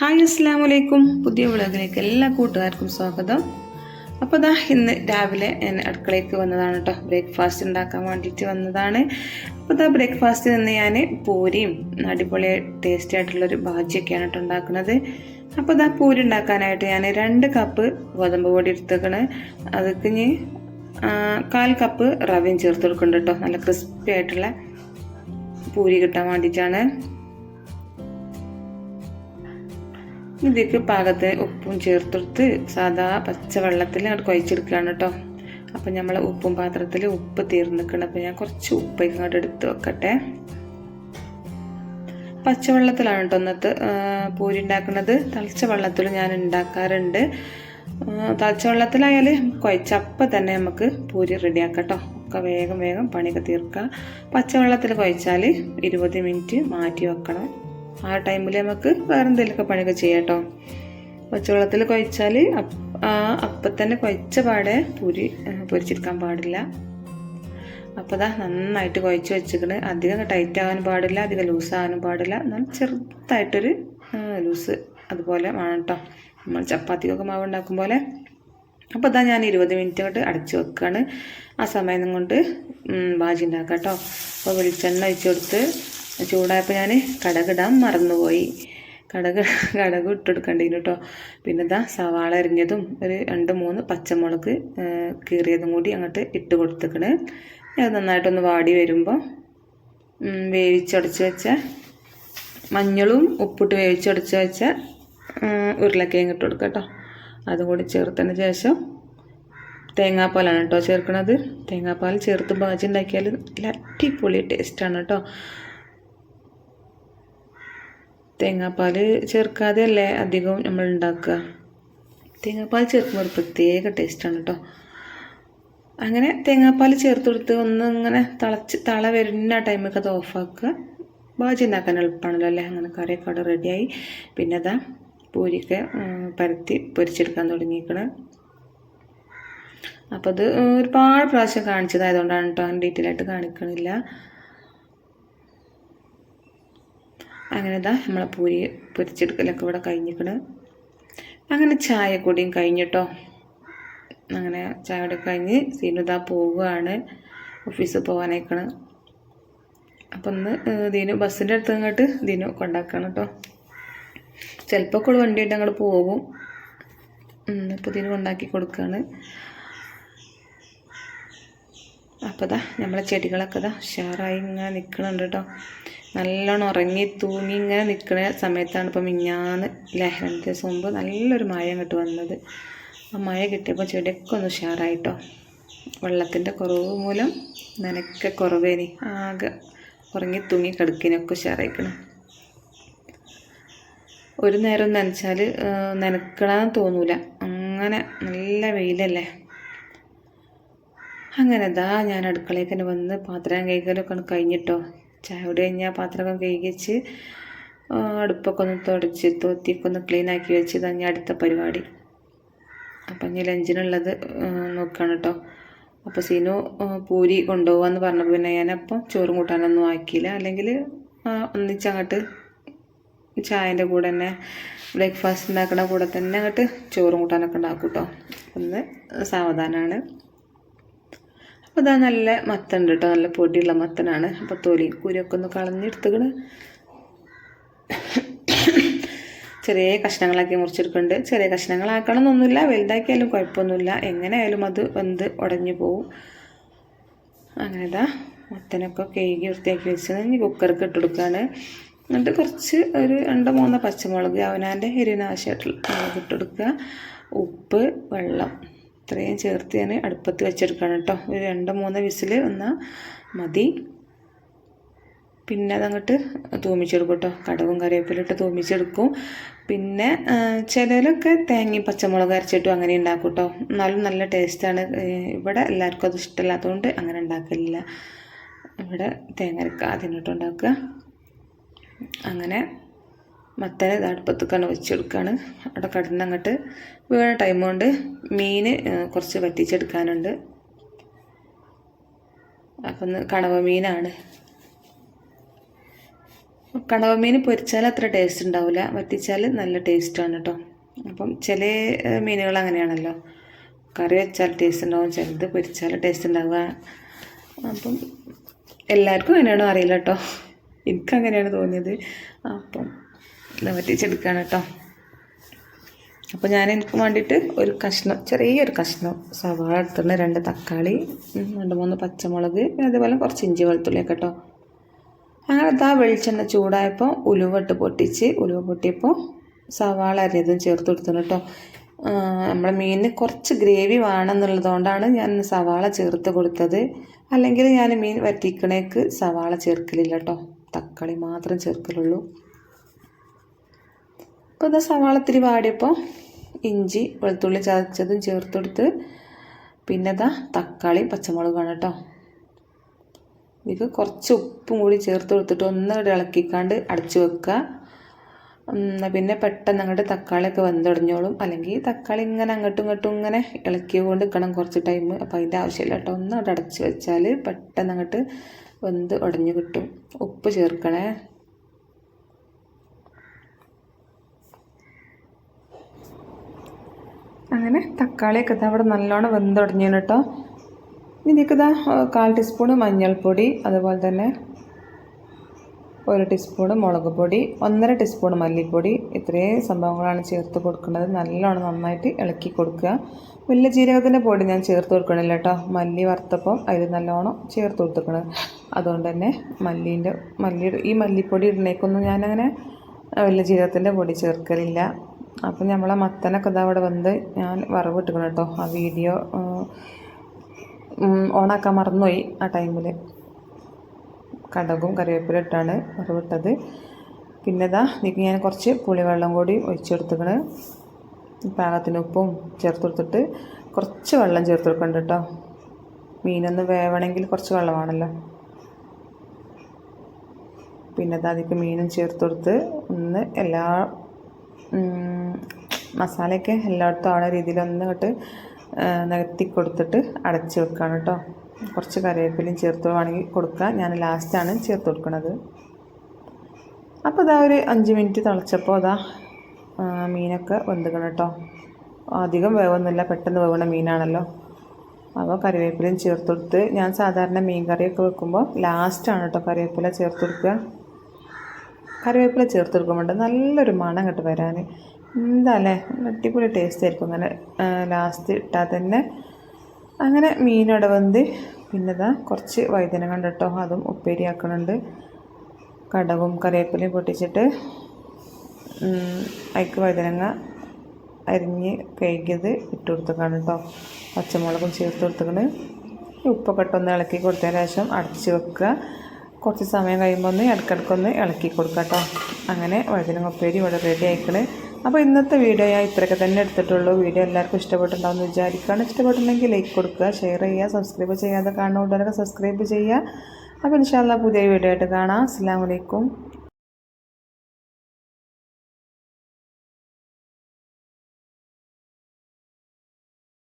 Hi അസ്സാം വലൈക്കും പുതിയ വ്ളോഗിലേക്ക് എല്ലാ കൂട്ടുകാർക്കും സ്വാഗതം. അപ്പോൾ ദാ ഇന്ന് രാവിലെ ഞാൻ അടുക്കളയ്ക്ക് വന്നതാണ് കേട്ടോ ബ്രേക്ക്ഫാസ്റ്റ് ഉണ്ടാക്കാൻ വേണ്ടിയിട്ട് വന്നതാണ്. അപ്പോൾ ദാ ബ്രേക്ക്ഫാസ്റ്റ് നിന്ന് ഞാൻ പൂരിയും അടിപൊളി ടേസ്റ്റി ആയിട്ടുള്ളൊരു ഭാജിയൊക്കെയാണ് കേട്ടോ ഉണ്ടാക്കുന്നത്. അപ്പോൾ ദാ പൂരി ഉണ്ടാക്കാനായിട്ട് ഞാൻ രണ്ട് കപ്പ് ഗോതമ്പ് പൊടി എടുത്തേക്കണ്. അതൊക്കെ ഇനി കാൽ കപ്പ് റവയും ചേർത്ത് കൊടുക്കുന്നുണ്ട് കേട്ടോ നല്ല ക്രിസ്പി ആയിട്ടുള്ള പൂരി കിട്ടാൻ വേണ്ടിയിട്ടാണ്. ഇതിലേക്ക് പാകത്തിന് ഉപ്പും ചേർത്തെടുത്ത് സാധാ പച്ചവെള്ളത്തിൽ അങ്ങോട്ട് കുഴച്ചെടുക്കുകയാണ് കേട്ടോ അപ്പം നമ്മൾ ഉപ്പും പാത്രത്തിൽ ഉപ്പ് തീർന്നിക്കണം. അപ്പം ഞാൻ കുറച്ച് ഉപ്പ് ഇങ്ങോട്ട് എടുത്ത് വെക്കട്ടെ. പച്ചവെള്ളത്തിലാണ് കേട്ടോ ഇന്നത്തെ പൂരി ഉണ്ടാക്കുന്നത് തളിച്ച വെള്ളത്തിൽ ഞാൻ ഉണ്ടാക്കാറുണ്ട്. തിളച്ച വെള്ളത്തിലായാൽ കുഴച്ചപ്പം തന്നെ നമുക്ക് പൂരി റെഡിയാക്കാം കേട്ടോ ഒക്കെ വേഗം വേഗം പണിയൊക്കെ തീർക്കുക പച്ചവെള്ളത്തിൽ കുഴച്ചാൽ ഇരുപത് മിനിറ്റ് മാറ്റി വെക്കണം. ആ ടൈമിൽ നമുക്ക് വേറെ എന്തെങ്കിലുമൊക്കെ പണിയൊക്കെ ചെയ്യാം കേട്ടോ പച്ചവെള്ളത്തിൽ കുഴച്ചാൽ അപ്പം തന്നെ കുഴച്ച പാടെ പുരി പൊരിച്ചെടുക്കാൻ പാടില്ല. അപ്പോൾ ദാ നന്നായിട്ട് കുഴച്ച് വെച്ചിരിക്കണ് അധികം ടൈറ്റ് ആകാനും പാടില്ല അധികം ലൂസ് ആകാനും പാടില്ല. എന്നാൽ ചെറുതായിട്ടൊരു ലൂസ് അതുപോലെ വേണം കേട്ടോ നമ്മൾ ചപ്പാത്തിക്കൊക്കെ മാവ് ഉണ്ടാക്കും പോലെ. അപ്പോൾ ഇതാ ഞാൻ ഇരുപത് മിനിറ്റ് കൊണ്ട് അടച്ച് വെക്കുകയാണ് ആ സമയം കൊണ്ട് ബാജി ഉണ്ടാക്കാം കേട്ടോ അപ്പോൾ വെളിച്ചെണ്ണ ഒഴിച്ചു കൊടുത്ത് ചൂടായപ്പോൾ ഞാൻ കടകിടാൻ മറന്നുപോയി. കടക് കടക് ഇട്ടെടുക്കേണ്ടി കേട്ടോ പിന്നെ ഇതാ സവാള അരിഞ്ഞതും ഒരു രണ്ട് മൂന്ന് പച്ചമുളക് കീറിയതും കൂടി അങ്ങോട്ട് ഇട്ട് കൊടുത്തേക്കണ്. അത് നന്നായിട്ടൊന്ന് വാടി വരുമ്പോൾ വേവിച്ചടച്ച് വെച്ച മഞ്ഞളും ഉപ്പിട്ട് വേവിച്ചടച്ച് വെച്ച ഉരുളക്കിഴങ്ങ് ഇട്ട് കൊടുക്കുക കേട്ടോ അതും കൂടി ചേർത്തതിന് ശേഷം തേങ്ങാപ്പാലാണ് കേട്ടോ ചേർക്കണത്. തേങ്ങാപ്പാൽ ചേർത്ത് ബാജി ഉണ്ടാക്കിയാൽ നല്ല അടിപൊളി ടേസ്റ്റാണ് കേട്ടോ തേങ്ങാപ്പാൽ ചേർക്കാതെ അല്ലേ അധികവും നമ്മൾ ഉണ്ടാക്കുക? തേങ്ങാപ്പാൽ ചേർക്കുമ്പോൾ ഒരു പ്രത്യേക ടേസ്റ്റാണ് കേട്ടോ അങ്ങനെ തേങ്ങാപ്പാൽ ചേർത്ത് കൊടുത്ത് ഒന്ന് ഇങ്ങനെ തിളച്ച് തള വരുന്ന ടൈമൊക്കെ അത് ഓഫാക്കുക ബാജി ഉണ്ടാക്കാൻ എളുപ്പമാണല്ലോ അല്ലേ? അങ്ങനെ കറിയൊക്കെ അവിടെ റെഡിയായി പിന്നെ അതാ പൂരിയൊക്കെ ഉം, പരത്തി പൊരിച്ചെടുക്കാൻ തുടങ്ങിയിരിക്കണം അപ്പോൾ അത് ഒരുപാട് പ്രാവശ്യം കാണിച്ചതായതുകൊണ്ടാണ് കേട്ടോ അങ്ങനെ ഡീറ്റെയിൽ ആയിട്ട് കാണിക്കണില്ല. അങ്ങനെ ഇതാ നമ്മളെ പൂരി പൊരിച്ചെടുക്കലൊക്കെ ഇവിടെ കഴിഞ്ഞിക്കണ്. അങ്ങനെ ചായ കൂടിയും കഴിഞ്ഞിട്ടോ. അങ്ങനെ ചായ കൂടി കഴിഞ്ഞ് സീനുതാ പോവുകയാണ്. ഓഫീസിൽ പോകാനേക്കണ് അപ്പം ഇന്ന് ദീനു ബസ്സിന്റെ അടുത്ത് ഇങ്ങോട്ട് ദീനു കൊണ്ടാക്കണം കേട്ടോ ചിലപ്പോൾ ഒക്കെ വണ്ടിയായിട്ട് അങ്ങോട്ട് പോകും. ഇപ്പോൾ ദീനു കൊണ്ടാക്കി കൊടുക്കുകയാണ് അപ്പോൾ ദാ നമ്മളെ ചെടികളൊക്കെ ദാ ഉഷാറായി ഇങ്ങനെ നിൽക്കണുണ്ട് കേട്ടോ നല്ലോണം ഉറങ്ങി തൂങ്ങി ഇങ്ങനെ നിൽക്കുന്ന സമയത്താണ് ഇപ്പോൾ മിഞ്ഞാന്ന് രണ്ട് ദിവസം മുമ്പ് നല്ലൊരു മഴ അങ്ങോട്ട് വന്നത്. ആ മഴ കിട്ടിയപ്പോൾ ചെടിയൊക്കെ ഒന്ന് ഉഷാറായിട്ടോ. വെള്ളത്തിന്റെ കുറവ് മൂലം നനക്കെ കുറവേനി. ആകെ ഉറങ്ങി തൂങ്ങി കിടക്കിനൊക്കെ ഉഷാറായിക്കണം. ഒരു നേരം നനച്ചാൽ നനക്കണമെന്ന് തോന്നൂല. അങ്ങനെ നല്ല വെയിലല്ലേ. അങ്ങനെ ഇതാ ഞാൻ അടുക്കളയിൽ തന്നെ വന്ന് പാത്രം കഴുകലൊക്കെ ഒന്ന് കഴിഞ്ഞിട്ടോ. ചായ കഴിഞ്ഞ് കഴിഞ്ഞാൽ പാത്രമൊക്കെ കഴുകി ആ, അടുപ്പൊക്കെ ഒന്ന് തുടച്ച് തോത്തിയൊക്കെ ഒന്ന് ക്ലീൻ ആക്കി വെച്ച് തന്നെ അടുത്ത പരിപാടി. അപ്പം ഇനി ലഞ്ചിനുള്ളത് നോക്കുകയാണ് കേട്ടോ അപ്പോൾ സീനു പൂരി കൊണ്ടുപോകാമെന്ന് പറഞ്ഞപ്പോൾ പിന്നെ ഞാനപ്പം ചോറും കൂട്ടാനൊന്നും ആക്കിയില്ല. അല്ലെങ്കിൽ ഒന്നിച്ചങ്ങോട്ട് ചായന്റെ കൂടെ തന്നെ ബ്രേക്ക്ഫാസ്റ്റ് ഉണ്ടാക്കുന്ന കൂടെ തന്നെ അങ്ങോട്ട് ചോറും കൂട്ടാനൊക്കെ ഉണ്ടാക്കും കേട്ടോ ഒന്ന് സാവധാനമാണ് അപ്പോൾ ഇതാ നല്ല മത്തണ്ട് കേട്ടോ നല്ല പൊടിയുള്ള മത്തനാണ്. അപ്പോൾ തൊലി കുരൊക്കെ ഒന്ന് കളഞ്ഞെടുത്തുകണ് ചെറിയ കഷ്ണങ്ങളാക്കി മുറിച്ചെടുക്കുന്നുണ്ട് ചെറിയ കഷ്ണങ്ങളാക്കണം എന്നൊന്നുമില്ല. വലുതാക്കിയാലും കുഴപ്പമൊന്നുമില്ല. എങ്ങനെയായാലും അത് വെന്ത് ഉടഞ്ഞു പോവും. അങ്ങനെ ഇതാ മത്തനൊക്കെ കേകി വൃത്തിയാക്കി വെച്ച് ഇനി കുക്കർക്ക് ഇട്ടുകൊടുക്കുകയാണ് എന്നിട്ട് കുറച്ച് ഒരു രണ്ടോ മൂന്നോ പച്ചമുളക് അവനാന്റെ എരിവിനാവശ്യമായിട്ടുള്ള മുളക് ഇട്ട് കൊടുക്കുക. ഉപ്പ് വെള്ളം. ഇത്രയും ചേർത്ത് ഞാൻ അടുപ്പത്ത് വെച്ചെടുക്കണം കേട്ടോ. ഒരു രണ്ട് മൂന്ന് വിസിൽ വന്നാൽ മതി. പിന്നെ അതങ്ങോട്ട് തൂമിച്ചെടുക്കും കേട്ടോ. കടവും കറിവേപ്പിലിട്ട് തൂമിച്ചെടുക്കും. പിന്നെ ചിലരൊക്കെ തേങ്ങയും പച്ചമുളക് അരച്ചിട്ടും അങ്ങനെ ഉണ്ടാക്കും കേട്ടോ. എന്നാലും നല്ല ടേസ്റ്റാണ്. ഇവിടെ എല്ലാവർക്കും അത് ഇഷ്ടമില്ലാത്തതുകൊണ്ട് അങ്ങനെ ഉണ്ടാക്കലില്ല. ഇവിടെ തേങ്ങ അരക്കാതെ ഇട്ട് ഉണ്ടാക്കുക. അങ്ങനെ മത്തനെ അടുപ്പത്തേക്കാണ് വെച്ചെടുക്കുകയാണ്. അവിടെ കടന്ന് അങ്ങോട്ട് വീണ ടൈം കൊണ്ട് മീൻ കുറച്ച് വറ്റിച്ചെടുക്കാനുണ്ട്. അപ്പം കണവ മീനാണ്. കണവ മീൻ പൊരിച്ചാൽ അത്ര ടേസ്റ്റ് ഉണ്ടാവില്ല. വറ്റിച്ചാൽ നല്ല ടേസ്റ്റാണ് കേട്ടോ അപ്പം ചില മീനുകൾ അങ്ങനെയാണല്ലോ. കറി വെച്ചാൽ ടേസ്റ്റ് ഉണ്ടാവും ചിലത് പൊരിച്ചാൽ ടേസ്റ്റ് ഉണ്ടാവുക. അപ്പം എല്ലാവർക്കും അങ്ങനെയാണോ അറിയില്ല കേട്ടോ എനിക്ക് അങ്ങനെയാണ് തോന്നിയത്. അപ്പം വറ്റിച്ചെടുക്കുകയാണ് കേട്ടോ അപ്പോൾ ഞാൻ എനിക്ക് വേണ്ടിയിട്ട് ഒരു കഷ്ണം ചെറിയൊരു കഷ്ണം സവാള എടുത്തിട്ടുണ്ട്. രണ്ട് തക്കാളി രണ്ട് മൂന്ന് പച്ചമുളക് അതേപോലെ കുറച്ച് ഇഞ്ചി വെളുത്തുള്ളി കേട്ടോ അങ്ങനെ ആ വെളിച്ചെണ്ണ ചൂടായപ്പോൾ ഉലുവ ഇട്ട് പൊട്ടിച്ച് ഉലുവ പൊട്ടിയപ്പോൾ സവാള അരിയതും ചേർത്ത് കൊടുത്തിട്ടുണ്ട് കേട്ടോ നമ്മുടെ മീനിന് കുറച്ച് ഗ്രേവി വേണമെന്നുള്ളതുകൊണ്ടാണ് ഞാൻ സവാള ചേർത്ത് കൊടുത്തത്. അല്ലെങ്കിൽ ഞാൻ മീൻ വറ്റിക്കണേക്ക് സവാള ചേർക്കലില്ല കേട്ടോ തക്കാളി മാത്രം ചേർക്കലുള്ളൂ. അപ്പോൾ ഇത് സവാള ഇത്തിരി വാടിയപ്പോൾ ഇഞ്ചി വെളുത്തുള്ളി ചതച്ചതും ചേർത്തെടുത്ത് പിന്നെ ഇതാ തക്കാളി പച്ചമുളകാണ് കേട്ടോ ഇതിക്ക് കുറച്ച് ഉപ്പും കൂടി ചേർത്ത് കൊടുത്തിട്ട് ഒന്ന് ഇളക്കിക്കാണ്ട് അടച്ചു വെക്കുക പിന്നെ പെട്ടെന്ന് അങ്ങോട്ട് തക്കാളിയൊക്കെ വെന്തുടഞ്ഞോളും. അല്ലെങ്കിൽ തക്കാളി ഇങ്ങനെ അങ്ങോട്ടും ഇങ്ങോട്ടും ഇങ്ങനെ ഇളക്കിക്കൊണ്ട് നിൽക്കണം കുറച്ച് ടൈം അപ്പോൾ അതിന്റെ ആവശ്യമില്ല കേട്ടോ ഒന്ന് അങ്ങോട്ട് അടച്ച് വെച്ചാൽ പെട്ടെന്ന് അങ്ങോട്ട് വെന്ത് ഉടഞ്ഞു കിട്ടും. ഉപ്പ് ചേർക്കണേ. അങ്ങനെ തക്കാളിയൊക്കെ അവിടെ നല്ലോണം വെന്തുടഞ്ഞു കേട്ടോ ഇതിലേക്ക് ഇതാ കാൽ ടീസ്പൂൺ മഞ്ഞൾപ്പൊടി അതുപോലെ തന്നെ ഒരു ടീസ്പൂൺ മുളക് പൊടി ഒന്നര ടീസ്പൂൺ മല്ലിപ്പൊടി ഇത്രയും സംഭവങ്ങളാണ് ചേർത്ത് കൊടുക്കുന്നത്. നല്ലോണം നന്നായിട്ട് ഇളക്കി കൊടുക്കുക. വലിയ ജീരകത്തിന്റെ പൊടി ഞാൻ ചേർത്ത് കൊടുക്കണില്ല കേട്ടോ മല്ലി വറുത്തപ്പം അതിൽ നല്ലോണം ചേർത്ത് കൊടുത്തിക്കണം അതുകൊണ്ട് തന്നെ മല്ലീന്റെ മല്ലി ഈ മല്ലിപ്പൊടി ഇടുന്നേക്കൊന്നും ഞാനങ്ങനെ വലിയ ജീരകത്തിന്റെ പൊടി ചേർക്കലില്ല. അപ്പം നമ്മളെ മത്തനൊക്കെ ഇതാ അവിടെ വന്ന് ഞാൻ വറവ് ഇട്ടുക്കണം കേട്ടോ. ആ വീഡിയോ ഓണാക്കാൻ മറന്നുപോയി ആ ടൈമിൽ കടകും കറിവേപ്പില ഇട്ടാണ് വറവിട്ടത് പിന്നെ ഇതാ ഇതിക്ക് ഞാൻ കുറച്ച് പുളിവെള്ളം കൂടി ഒഴിച്ചെടുത്തുക്കണ് പാകത്തിന് ഉപ്പും ചേർത്ത് കൊടുത്തിട്ട് കുറച്ച് വെള്ളം ചേർത്ത് കൊടുക്കണ്ട കേട്ടോ. മീനൊന്ന് വേവണമെങ്കിൽ കുറച്ച് വെള്ളമാണല്ലോ പിന്നെ അത് അതിക്ക് മീനും ചേർത്ത് കൊടുത്ത് ഒന്ന് എല്ലാ മസാലയൊക്കെ എല്ലായിടത്തും ആവുന്ന രീതിയിൽ ഒന്ന് ഇങ്ങോട്ട് നികത്തി കൊടുത്തിട്ട് അടച്ച് വെക്കുകയാണ് കേട്ടോ കുറച്ച് കറിവേപ്പിലയും ചേർത്ത് വേണമെങ്കിൽ കൊടുക്കുക ഞാൻ ലാസ്റ്റാണ് ചേർത്ത് കൊടുക്കുന്നത് അപ്പോൾ ഇതാ ഒരു അഞ്ച് മിനിറ്റ് തിളച്ചപ്പോൾ അതാ മീനൊക്കെ വെന്തുക്കണം കേട്ടോ അധികം വേവൊന്നുമില്ല പെട്ടെന്ന് വേവണ മീനാണല്ലോ. അപ്പോൾ കറിവേപ്പിലയും ചേർത്ത് കൊടുത്ത് ഞാൻ സാധാരണ മീൻ കറിയൊക്കെ വെക്കുമ്പോൾ ലാസ്റ്റാണ് കേട്ടോ കറിവേപ്പില ചേർത്ത് കൊടുക്കുക കറിവേപ്പില ചേർത്ത് കൊടുക്കുമ്പോൾ നല്ലൊരു മണം കേട്ട് വരാൻ എന്താ അല്ലേ അടിപൊളി ടേസ്റ്റ് ആയിരിക്കും അങ്ങനെ ലാസ്റ്റ് ഇട്ടാൽ തന്നെ. അങ്ങനെ മീനോടെ വെന്ത് പിന്നെ ഇതാ കുറച്ച് വഴുതന കണ്ടിട്ടോ അതും ഉപ്പേരി ആക്കണുണ്ട്. കടവും കറിവേപ്പിലയും പൊട്ടിച്ചിട്ട് അയക്ക് വഴുതനങ്ങ അരിഞ്ഞ് കഴുകിയത് ഇട്ട് കൊടുത്തേക്കാണ് കേട്ടോ. പച്ചമുളകും ചേർത്ത് കൊടുത്തേക്കണ് ഉപ്പൊക്കെ ഇട്ടൊന്ന് ഇളക്കി കൊടുത്തതിന് ശേഷം അടച്ച് വെക്കുക. കുറച്ച് സമയം കഴിയുമ്പോൾ ഒന്ന് ഇടയ്ക്കിടയ്ക്കൊന്ന് ഇളക്കി കൊടുക്കുക കേട്ടോ. അങ്ങനെ വഴുതനങ്ങ ഉപ്പേരി ഇവിടെ റെഡി ആയിക്കണ്. അപ്പോൾ ഇന്നത്തെ വീഡിയോ ഞാൻ ഇത്രയൊക്കെ തന്നെ എടുത്തിട്ടുള്ളൂ. വീഡിയോ എല്ലാവർക്കും ഇഷ്ടപ്പെട്ടിട്ടുണ്ടാവുമെന്ന് വിചാരിക്കുകയാണ്. ഇഷ്ടപ്പെട്ടിട്ടുണ്ടെങ്കിൽ ലൈക്ക് കൊടുക്കുക ഷെയർ ചെയ്യുക സബ്സ്ക്രൈബ് ചെയ്യാതെ കാണുന്നവരൊക്കെ സബ്സ്ക്രൈബ് ചെയ്യുക. അപ്പോൾ ഇൻഷാല്ല പുതിയ വീഡിയോ ആയിട്ട് കാണാം. അസ്സാം വലൈക്കും